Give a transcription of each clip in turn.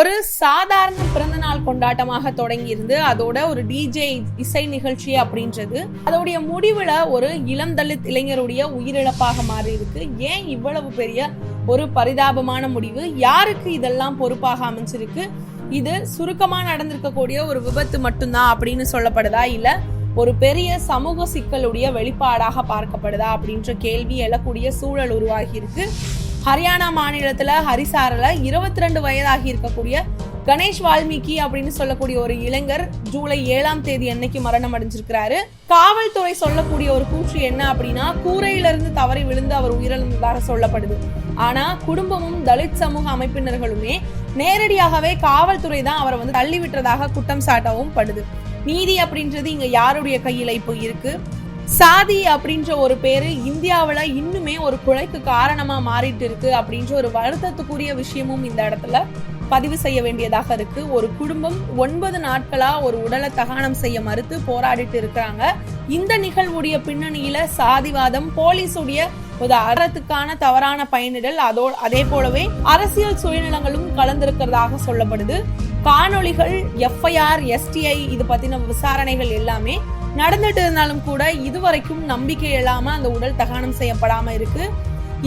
ஒரு சாதாரண பிறந்தநாள் கொண்டாட்டமாக தொடங்கியிருந்து அதோட ஒரு டிஜே இசை நிகழ்ச்சி அப்படின்றது. அதோடைய முடிவுல ஒரு இளம் தலித் இளைஞருடைய உயிரிழப்பாக மாறி இருக்கு ஏன் இவ்வளவு பெரிய ஒரு பரிதாபமான முடிவு? யாருக்கு இதெல்லாம் பொறுப்பாக அமைஞ்சிருக்கு? இது சுருக்கமாக நடந்திருக்கக்கூடிய ஒரு விபத்து மட்டும்தான் அப்படின்னு சொல்லப்படுதா? இல்ல ஒரு பெரிய சமூக சிக்கலுடைய வெளிப்பாடாக பார்க்கப்படுதா? அப்படின்ற கேள்வி எழக்கூடிய சூழல் உருவாகி இருக்கு ஹரியானா மாநிலத்துல ஹரிசாரில் இருபத்தி ரெண்டு வயதாகி இருக்கக்கூடிய கணேஷ் வால்மீகி அப்படின்னு சொல்லக்கூடிய ஒரு இளைஞர் ஜூலை ஏழாம் தேதி அன்னைக்கு மரணம் அடைஞ்சிருக்கிறாரு. காவல்துறை சொல்லக்கூடிய ஒரு கூற்று என்ன அப்படின்னா கூரையிலிருந்து தவறி விழுந்து அவர் உயிரிழந்ததாக சொல்லப்படுது. ஆனா குடும்பமும் தலித் சமூக அமைப்பினர்களுமே நேரடியாகவே காவல்துறை தான் அவரை வந்து தள்ளி விட்டதாக குற்றம் சாட்டவும் படுது. நீதி அப்படின்றது இங்க யாருடைய கையில இப்போ இருக்கு? சாதி அப்படின்ற ஒரு பேரு இந்தியாவில் இன்னுமே ஒரு குலைக்கு காரணமா மாறிட்டு இருக்கு அப்படின்ற ஒரு வருத்தத்துக்குரிய விஷயமும் இந்த இடத்துல பதிவு செய்ய வேண்டியதாக இருக்கு. ஒரு குடும்பம் ஒன்பது நாட்களா ஒரு உடலை தகனம் செய்ய மறுத்து போராடிட்டு இருக்கிறாங்க. இந்த நிகழ்வுடைய பின்னணியில சாதிவாதம் போலீஸுடைய ஒரு அறத்துக்கான தவறான பயனிடல் அதோ அதே போலவே அரசியல் சுயநலங்களும் கலந்திருக்கிறதாக சொல்லப்படுது. காணொளிகள் எஃப்ஐஆர் எஸ்டிஐ இது பற்றின விசாரணைகள் எல்லாமே நடந்துட்டு இருந்தாலும் கூட இதுவரைக்கும் நம்பிக்கை இல்லாமல் அந்த உடல் தகனம் செய்யப்படாமல் இருக்கு.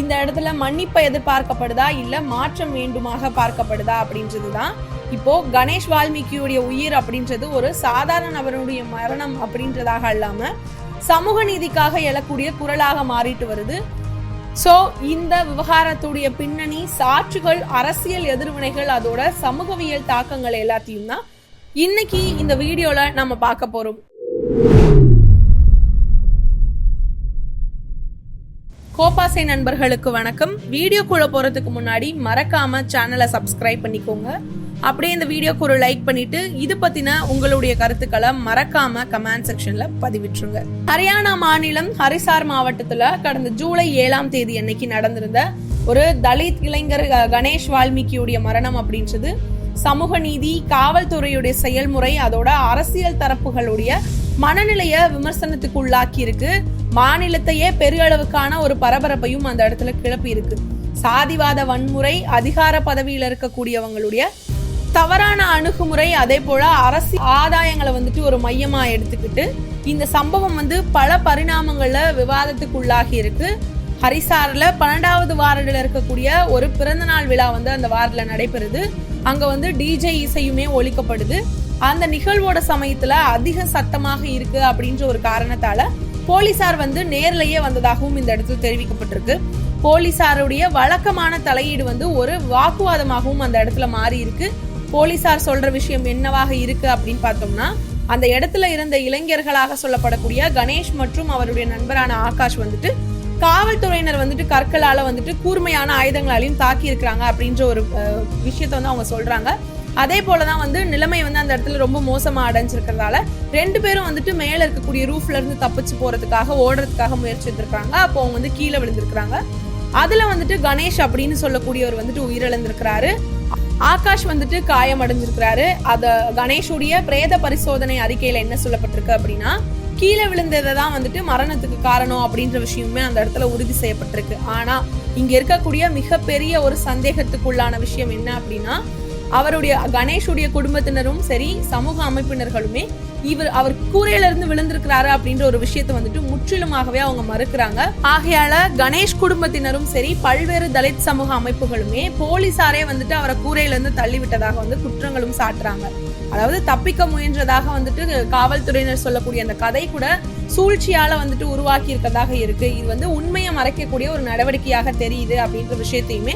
இந்த இடத்துல மன்னிப்பை எதிர்பார்க்கப்படுதா இல்லை மாற்றம் வேண்டுமாக பார்க்கப்படுதா அப்படின்றது தான் இப்போ கணேஷ் வால்மீகியுடைய உயிர் அப்படின்றது ஒரு சாதாரண நபருடைய மரணம் அப்படின்றதாக அல்லாமல் சமூக நீதிக்காக எழக்கூடிய குரலாக மாறிட்டு வருது. சோ இந்த விவகாரத்துடைய பின்னணி சாட்சிகள் அரசியல் எதிர்வினைகள் அதோட சமூகவியல் தாக்கங்கள் எல்லாத்தையும் தான் இன்னைக்கு இந்த வீடியோல நம்ம பார்க்க போறோம். கோபாசை நண்பர்களுக்கு வணக்கம். வீடியோக்குள்ள போறதுக்கு முன்னாடி மறக்காம சேனலை சப்ஸ்கிரைப் பண்ணிக்கோங்க. அப்படியே இந்த வீடியோக்கு ஒரு லைக் பண்ணிட்டு இது பத்தின உங்களுடைய கருத்துக்களை மறக்காம கமெண்ட் செக்ஷன்ல பதிவிட்டுருங்க. ஹரியானா மாநிலம் ஹரிசார் மாவட்டத்துல கடந்த ஜூலை ஏழாம் தேதி அன்னைக்கு நடந்திருந்த ஒரு தலித் இளைஞர் கணேஷ் வால்மீகியுடைய மரணம் அப்படின்றது சமூக நீதி காவல்துறையுடைய செயல்முறை அதோட அரசியல் தரப்புகளுடைய மனநிலைய விமர்சனத்துக்கு உள்ளாக்கி இருக்கு மாநிலத்தையே பெருளவுக்கான ஒரு பரபரப்பையும் அந்த இடத்துல கிளப்பி இருக்கு சாதிவாத வன்முறை அதிகார பதவியில் இருக்கக்கூடியவங்களுடைய தவறான அணுகுமுறை அதே போல அரசு ஆதாயங்களை வந்துட்டு ஒரு மையமா எடுத்துக்கிட்டு இந்த சம்பவம் வந்து பல பரிணாமங்கள்ல விவாதத்துக்குள்ளாகி இருக்கு ஹரிசாரில் பன்னெண்டாவது வார்டில் இருக்கக்கூடிய ஒரு பிறந்தநாள் விழா வந்து அந்த வார்டில் நடைபெறுது. அங்கே வந்து டிஜே இசையுமே ஒழிக்கப்படுது. அந்த நிகழ்வோட சமயத்துல அதிக சத்தமாக இருக்கு அப்படின்ற ஒரு காரணத்தால போலீசார் வந்து நேர்லயே வந்ததாகவும் இந்த இடத்துல தெரிவிக்கப்பட்டிருக்கு. போலீசாருடைய வழக்கமான தலையீடு வந்து ஒரு வாக்குவாதமாகவும் அந்த இடத்துல மாறி இருக்கு போலீசார் சொல்ற விஷயம் என்னவாக இருக்கு அப்படின்னு பார்த்தோம்னா அந்த இடத்துல இருந்த இளைஞர்களாக சொல்லப்படக்கூடிய கணேஷ் மற்றும் அவருடைய நண்பரான ஆகாஷ் வந்துட்டு காவல்துறையினர் வந்துட்டு கற்களால வந்துட்டு கூர்மையான ஆயுதங்களாலையும் தாக்கி இருக்கிறாங்க அப்படின்ற ஒரு விஷயத்த வந்து அவங்க சொல்றாங்க. அதே போலதான் வந்து நிலைமை வந்து அந்த இடத்துல ரொம்ப மோசமா அடைஞ்சிருக்கிறதால ரெண்டு பேரும் வந்துட்டு மேல இருக்கக்கூடிய ரூஃப்ல இருந்து தப்பிச்சு போறதுக்காக ஓடுறதுக்காக முயற்சி எடுத்திருக்காங்க அப்போ அவங்க வந்து கீழே விழுந்திருக்கிறாங்க. அதுல வந்துட்டு கணேஷ் அப்படின்னு சொல்லக்கூடியவர் வந்துட்டு உயிரிழந்திருக்கிறாரு. ஆகாஷ் வந்துட்டு காயம் அடைஞ்சிருக்கிறாரு அத கணேஷுடைய பிரேத பரிசோதனை அறிக்கையில என்ன சொல்லப்பட்டிருக்கு அப்படின்னா கீழே விழுந்ததை தான் வந்துட்டு மரணத்துக்கு காரணம் அப்படின்ற விஷயமே அந்த இடத்துல உறுதி செய்யப்பட்டிருக்கு. ஆனா இங்க இருக்கக்கூடிய மிகப்பெரிய ஒரு சந்தேகத்துக்குள்ளான விஷயம் என்ன அப்படின்னா அவருடைய கணேஷுடைய குடும்பத்தினரும் சரி சமூக அமைப்பினர்களுமே இவர் அவர் கூரையில இருந்து விழுந்திருக்கிறாரு அப்படின்ற ஒரு விஷயத்தை வந்துட்டு முற்றிலுமாகவே அவங்க மறுக்கிறாங்க. ஆகையால கணேஷ் குடும்பத்தினரும் சரி பல்வேறு தலித் சமூக அமைப்புகளுமே போலீசாரே வந்துட்டு அவரை கூரையில இருந்து தள்ளி விட்டதாக வந்து குற்றங்களும் சாட்டுறாங்க. அதாவது தப்பிக்க முயன்றதாக வந்துட்டு காவல்துறையினர் சொல்லக்கூடிய அந்த கதை கூட சூழ்ச்சியால வந்துட்டு உருவாக்கி இருக்கதாக இருக்கு. இது வந்து உண்மையை மறைக்கக்கூடிய ஒரு நடவடிக்கையாக தெரியுது அப்படின்ற விஷயத்தையுமே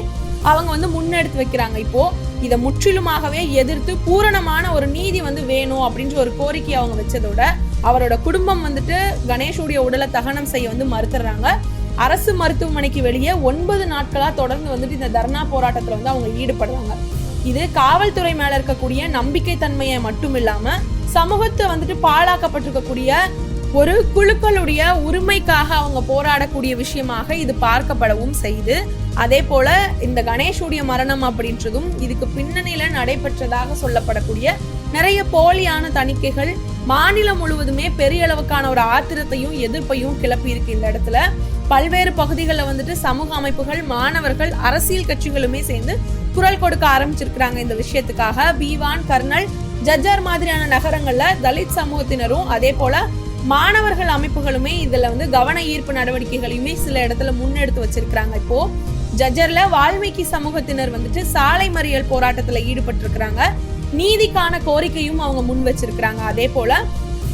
அவங்க வந்து முன்னெடுத்து வைக்கிறாங்க. இப்போ இதை முற்றிலுமாகவே எதிர்த்து பூரணமான ஒரு நீதி வந்து வேணும் அப்படின்ற ஒரு கோரிக்கை அவங்க வச்சதோட அவரோட குடும்பம் வந்துட்டு கணேஷுடைய உடலை தகனம் செய்ய வந்து மறுத்துறாங்க. அரசு மருத்துவமனைக்கு வெளியே ஒன்பது நாட்களா தொடர்ந்து வந்துட்டு இந்த தர்ணா போராட்டத்துல வந்து அவங்க ஈடுபடுறாங்க. இது காவல்துறை மேல இருக்கக்கூடிய நம்பிக்கை தன்மையை மட்டும் இல்லாம சமூகத்தை வந்துட்டு பாழாக்கப்பட்டிருக்கக்கூடிய ஒரு குழுக்களுடைய உரிமைக்காக அவங்க போராடக்கூடிய விஷயமாக இது பார்க்கப்படவும் செய்து அதே போல இந்த கணேஷுடைய மரணம் அப்படின்றதும் இதுக்கு பின்னணியில நடைபெற்றதாக சொல்லப்படக்கூடிய நிறைய போலியான தணிக்கைகள் மாநிலம் முழுவதுமே பெரிய அளவுக்கான ஒரு ஆத்திரத்தையும் எதிர்ப்பையும் கிளப்பி இருக்கு இந்த இடத்துல. பல்வேறு பகுதிகளில் வந்துட்டு சமூக அமைப்புகள் மாணவர்கள் அரசியல் கட்சிகளுமே சேர்ந்து குரல் கொடுக்க ஆரம்பிச்சிருக்கிறாங்க இந்த விஷயத்துக்காக. பீவான் கர்னல் ஜஜ்ஜார் மாதிரியான நகரங்கள்ல தலித் சமூகத்தினரும் அதே போல மாணவர்கள் அமைப்புகளுமே இதுல வந்து கவன ஈர்ப்பு நடவடிக்கைகளையுமே சில இடத்துல முன்னெடுத்து வச்சிருக்கிறாங்க. இப்போ ஜஜ்ஜர்ல வால்மீகி சமூகத்தினர் வந்துட்டு சாலை மறியல் போராட்டத்துல ஈடுபட்டு இருக்கிறாங்க நீதிக்கான கோரிக்கையும் அவங்க முன் வச்சிருக்கிறாங்க. அதே போல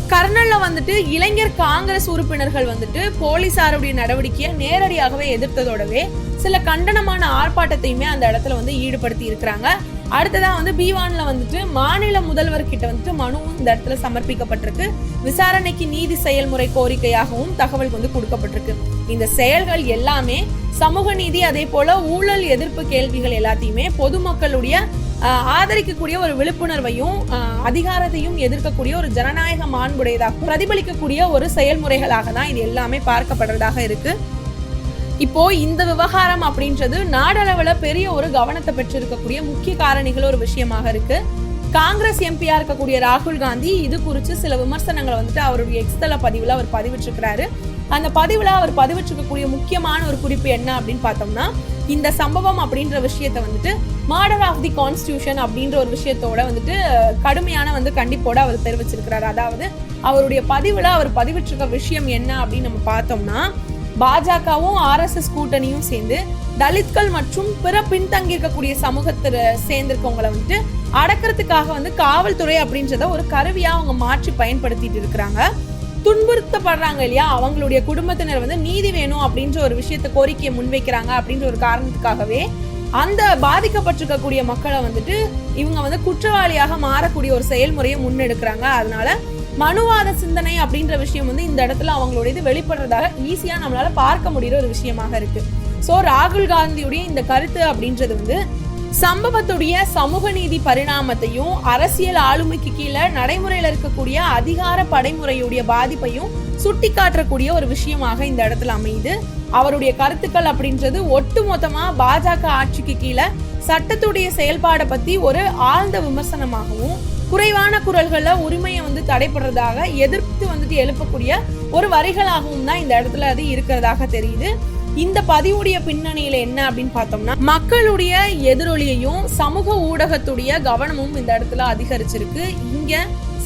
கர்னல்ல வந்துட்டு இளைஞர் காங்கிரஸ் உறுப்பினர்கள் வந்துட்டு போலீசாருடைய நடவடிக்கையை நேரடியாகவே எதிர்த்ததோடவே சில கண்டனமான ஆர்ப்பாட்டத்தையுமே அந்த இடத்துல வந்து ஈடுபடுத்தி இருக்கிறாங்க. அடுத்ததா வந்து பீவான்ல வந்துட்டு மாநில முதல்வர் கிட்ட வந்துட்டு மனுவும் இந்த இடத்துல சமர்ப்பிக்கப்பட்டிருக்கு. விசாரணைக்கு நீதி செயல்முறை கோரிக்கையாகவும் தகவல் வந்து கொடுக்கப்பட்டிருக்கு. இந்த செயல்கள் எல்லாமே சமூக நீதி அதே போல ஊழல் எதிர்ப்பு கேள்விகள் எல்லாத்தையுமே பொதுமக்களுடைய ஆதரிக்கக்கூடிய ஒரு விழிப்புணர்வையும் ஆஹ், அதிகாரத்தையும் எதிர்க்கக்கூடிய ஒரு ஜனநாயக மாண்புடையதாக பிரதிபலிக்கக்கூடிய ஒரு செயல்முறைகளாக தான் இது எல்லாமே பார்க்கப்படுறதாக இருக்கு. இப்போ இந்த விவகாரம் அப்படின்றது நாடளவுல பெரிய ஒரு கவனத்தை பெற்றிருக்கக்கூடிய முக்கிய காரணிகள் ஒரு விஷயமாக இருக்கு. காங்கிரஸ் எம்பியா இருக்கக்கூடிய ராகுல் காந்தி இது குறித்து சில விமர்சனங்களை வந்துட்டு அவருடைய எக்ஸ்தல பதிவுல அவர் பதிவிட்டிருக்கிறாரு. அந்த பதிவுல அவர் பதிவிட்டிருக்கக்கூடிய முக்கியமான ஒரு குறிப்பு என்ன அப்படின்னு பார்த்தோம்னா இந்த சம்பவம் அப்படின்ற விஷயத்த வந்துட்டு மாடர் ஆஃப் தி கான்ஸ்டியூஷன் அப்படின்ற ஒரு விஷயத்தோட வந்துட்டு கடுமையான வந்து கண்டிப்போட அவர் தெரிவிச்சிருக்கிறாரு. அதாவது அவருடைய பதிவுல அவர் பதிவிட்டிருக்க விஷயம் என்ன அப்படின்னு நம்ம பார்த்தோம்னா பாஜகவும் ஆர்எஸ்எஸ் கூட்டணியும் சேர்ந்து தலித்கள் மற்றும் பிற பின்தங்கியிருக்கக்கூடிய சமூகத்துல சேர்ந்திருக்கவங்களை வந்துட்டு அடக்கிறதுக்காக வந்து காவல்துறை அப்படின்றத ஒரு கருவியா அவங்க மாற்றி பயன்படுத்திட்டு இருக்கிறாங்க. துன்புறுத்தப்படுறாங்க இல்லையா? அவங்களுடைய குடும்பத்தினர் வந்து நீதி வேணும் அப்படின்ற ஒரு விஷயத்த கோரிக்கையை முன்வைக்கிறாங்க அப்படின்ற ஒரு காரணத்துக்காகவே அந்த பாதிக்கப்பட்டிருக்கக்கூடிய மக்களை வந்துட்டு இவங்க வந்து குற்றவாளியாக மாறக்கூடிய ஒரு செயல்முறையை முன்னெடுக்கிறாங்க. அதனால மனுவாத சிந்தனை அப்படின்ற விஷயம் வந்து இந்த இடத்துல அவங்களுடையது இது வெளிப்படுறதாக ஈஸியா நம்மளால பார்க்க முடியிற ஒரு விஷயமாக இருக்கு. ஸோ ராகுல் காந்தியுடைய இந்த கருத்து அப்படின்றது வந்து சம்பவத்துடைய சமூக நீதி பரிணாமத்தையும் அரசியல் ஆளுமைக்கு கீழே நடைமுறையில் இருக்கக்கூடிய அதிகார படைமுறையுடைய பாதிப்பையும் சுட்டி காட்டக்கூடிய ஒரு விஷயமாக இந்த இடத்துல அமையுது. அவருடைய கருத்துக்கள் அப்படின்றது ஒட்டுமொத்தமா பாஜக ஆட்சிக்கு கீழே சட்டத்துடைய செயல்பாடை பத்தி ஒரு ஆழ்ந்த விமர்சனமாகவும் குறைவான குரல்கள்ல உரிமையை வந்து தடைபடுறதாக எதிர்த்து வந்துட்டு எழுப்பக்கூடிய ஒரு வரிகளாகவும் தான் இந்த இடத்துல அது இருக்கிறதாக தெரியுது. இந்த பதிவுடைய பின்னணியில என்ன அப்படின்னு பார்த்தோம்னா மக்களுடைய எதிரொலியையும் சமூக ஊடகத்துடைய கவனமும் இந்த இடத்துல அதிகரிச்சிருக்கு. இங்க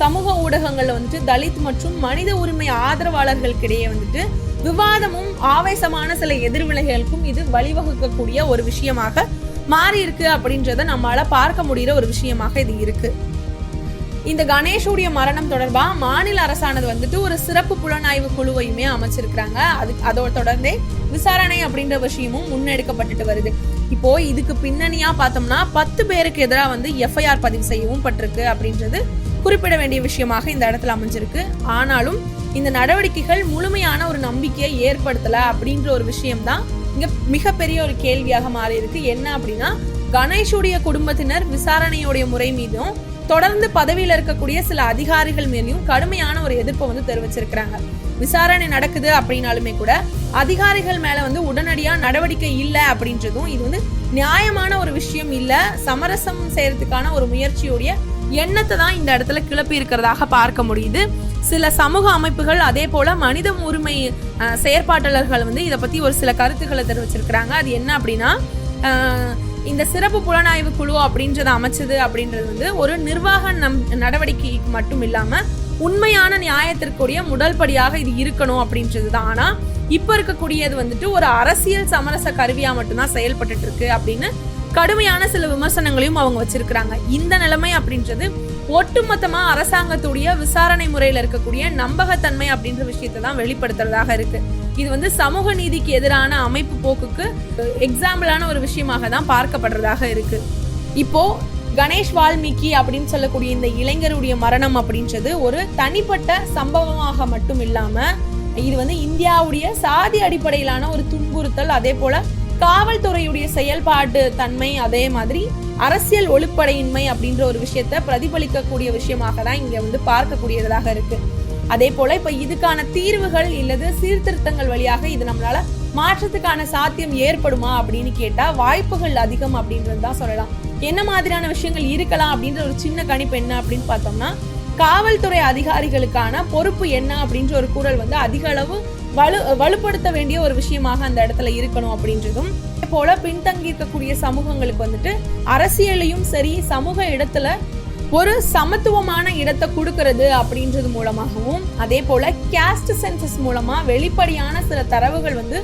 சமூக ஊடகங்கள்ல வந்துட்டு தலித் மற்றும் மனித உரிமை ஆதரவாளர்களுக்கிடையே வந்துட்டு விவாதமும் ஆவேசமான சில எதிர்விலைகளுக்கும் இது வழிவகுக்கக்கூடிய ஒரு விஷயமாக மாறி இருக்கு அப்படின்றத நம்மளால பார்க்க முடியிற ஒரு விஷயமாக இது இருக்கு. இந்த கணேஷுடைய மரணம் தொடர்பாக மாநில அரசானது வந்துட்டு ஒரு சிறப்பு புலனாய்வு குழுவையுமே அமைச்சிருக்கிறாங்க. அது அதோட தொடர்ந்தே விசாரணை அப்படின்ற விஷயமும் முன்னெடுக்கப்பட்டுட்டு வருது. இப்போ இதுக்கு பின்னணியா பார்த்தோம்னா பத்து பேருக்கு எதிராக வந்து எஃப்ஐஆர் பதிவு செய்யவும் பட்டிருக்கு அப்படின்றது குறிப்பிட வேண்டிய விஷயமாக இந்த இடத்துல அமைஞ்சிருக்கு. ஆனாலும் இந்த நடவடிக்கைகள் முழுமையான ஒரு நம்பிக்கையை ஏற்படுத்தல அப்படின்ற ஒரு விஷயம்தான் இங்க மிகப்பெரிய ஒரு கேள்வியாக மாறி இருக்கு என்ன அப்படின்னா கணேஷுடைய குடும்பத்தினர் விசாரணையுடைய முறை மீதும் தொடர்ந்து பதவியில் இருக்கக்கூடிய சில அதிகாரிகள் மேலேயும் கடுமையான ஒரு எதிர்ப்பை வந்து தெரிவிச்சிருக்கிறாங்க. விசாரணை நடக்குது அப்படின்னாலுமே கூட அதிகாரிகள் மேல வந்து உடனடியா நடவடிக்கை இல்லை அப்படின்றதும் இது வந்து நியாயமான ஒரு விஷயம் இல்ல. சமரசம் செய்யறதுக்கான ஒரு முயற்சியுடைய எண்ணத்தை தான் இந்த இடத்துல கிளப்பி இருக்கிறதாக பார்க்க முடியுது. சில சமூக அமைப்புகள் அதே போல மனித உரிமை செயற்பாட்டாளர்கள் வந்து இதை பத்தி ஒரு சில கருத்துக்களை தெரிவிச்சிருக்கிறாங்க. அது என்ன அப்படின்னா இந்த சிறப்பு புலனாய்வு குழு அப்படின்றத அமைச்சது அப்படின்றது வந்து ஒரு நிர்வாக நம் நடவடிக்கை மட்டும் இல்லாம உண்மையான நியாயத்திற்குரிய முதல் படியாக இது இருக்கணும் அப்படின்றது தான். ஆனா இப்ப இருக்கக்கூடியது வந்துட்டு ஒரு அரசியல் சமரச கருவியா மட்டும்தான் செயல்பட்டு இருக்கு அப்படின்னு கடுமையான சில விமர்சனங்களையும் அவங்க வச்சிருக்கிறாங்க. இந்த நிலைமை அப்படின்றது ஒட்டுமொத்தமா அரசாங்கத்துடைய விசாரணை முறையில இருக்கக்கூடிய நம்பகத்தன்மை அப்படின்ற விஷயத்தை தான் வெளிப்படுத்துறதாக இருக்கு. இது வந்து சமூக நீதிக்கு எதிரான அமைப்பு போக்குக்கு எக்ஸாம்பிளான ஒரு விஷயமாக தான் பார்க்கப்படுறதாக இருக்கு. இப்போ கணேஷ் வால்மீகி அப்படின்னு சொல்லக்கூடிய இந்த இளைஞருடைய மரணம் அப்படின்றது ஒரு தனிப்பட்ட சம்பவமாக மட்டும் இல்லாம இது வந்து இந்தியாவுடைய சாதி அடிப்படையிலான ஒரு துன்புறுத்தல் அதே போல காவல்துறையுடைய செயல்பாடு தன்மை அதே மாதிரி அரசியல் ஒளிப்படையின்மை அப்படின்ற ஒரு விஷயத்த பிரதிபலிக்கக்கூடிய விஷயமாக தான் இங்க வந்து பார்க்கக்கூடியதாக இருக்கு. அதே போல இப்ப இதுக்கான தீர்வுகள் இல்லது சீர்திருத்தங்கள் வழியாக இது நம்மளால மாற்றத்துக்கான சாத்தியம் ஏற்படுமா அப்படின்னு கேட்டா வாய்ப்புகள் அதிகம் அப்படின்றது தான் சொல்லலாம். என்ன மாதிரியான விஷயங்கள் இருக்கலாம் அப்படின்ற ஒரு சின்ன கணிப்பு என்ன அப்படின்னு பார்த்தோம்னா காவல்துறை அதிகாரிகளுக்கான பொறுப்பு என்ன அப்படின்ற ஒரு குரல் வந்து அதிக அளவு வலு வலுப்படுத்த வேண்டிய ஒரு விஷயமாக அந்த இடத்துல இருக்கணும் அப்படின்றதும் போல பின்தங்கி இருக்கக்கூடிய சமூகங்களுக்கு வந்துட்டு அரசியலையும் சரி சமூக இடத்துல ஒரு சமத்துவமான இடத்தை கொடுக்கறது அப்படின்றது மூலமாகவும் அதே போல கேஸ்ட் சென்சஸ் மூலமா வெளிப்படையான சில தரவுகள் வந்து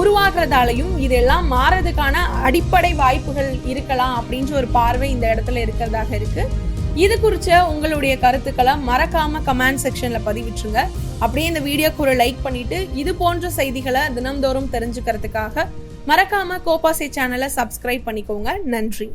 உருவாகிறதாலையும் இதெல்லாம் மாறதுக்கான அடிப்படை வாய்ப்புகள் இருக்கலாம் அப்படின்ற ஒரு பார்வை இந்த இடத்துல இருக்கிறதாக இருக்கு. இது குறித்த உங்களுடைய கருத்துக்களை மறக்காம கமெண்ட் செக்ஷன்ல பதிவிட்டுருங்க. அப்படியே இந்த வீடியோக்கு ஒரு லைக் பண்ணிட்டு இது போன்ற செய்திகளை தினம்தோறும் தெரிஞ்சுக்கிறதுக்காக மறக்காம கோபாசே சேனலை சப்ஸ்கிரைப் பண்ணிக்கோங்க. நன்றி.